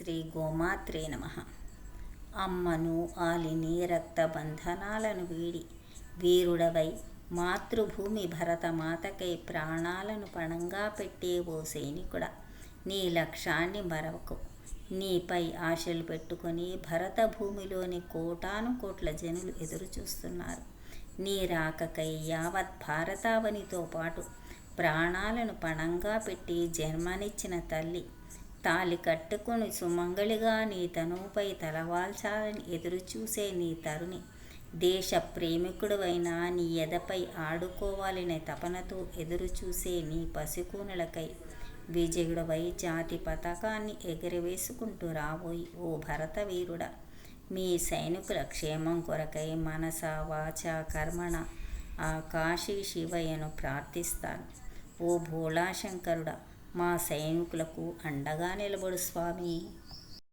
శ్రీ గోమాత్రే నమ. అమ్మను ఆలిని రక్త బంధనాలను వీడి వీరుడవై మాతృభూమి భరతమాతకై ప్రాణాలను పణంగా పెట్టే ఓ సైనికుడ. నీ లక్ష్యాన్ని మరవకు. నీపై ఆశలు పెట్టుకొని భరత భూమిలోని కోటాను కోట్ల జనులు ఎదురుచూస్తున్నారు. నీ రాకకై యావత్ భారతావనితో పాటు ప్రాణాలను పణంగా పెట్టి జన్మనిచ్చిన తల్లి తాలి కట్టుకుని సుమంగళిగా నీ తనువుపై తలవాల్చాలని ఎదురుచూసే నీ తరుణి. దేశ ప్రేమికుడువైన నీ ఎదపై ఆడుకోవాలనే తపనతో ఎదురుచూసే నీ పసికూనులకై విజయుడవై జాతి పతాకాన్ని ఎగరవేసుకుంటూ రాబోయి ఓ భరత వీరుడా మీ సైనికుల క్షేమం కొరకై మనస వాచ కర్మణ ఆ కాశీ శివయ్యను ప్రార్థిస్తాను. ఓ భోళాశంకరుడా మా సైనికులకు అండగా నిలబడు స్వామి.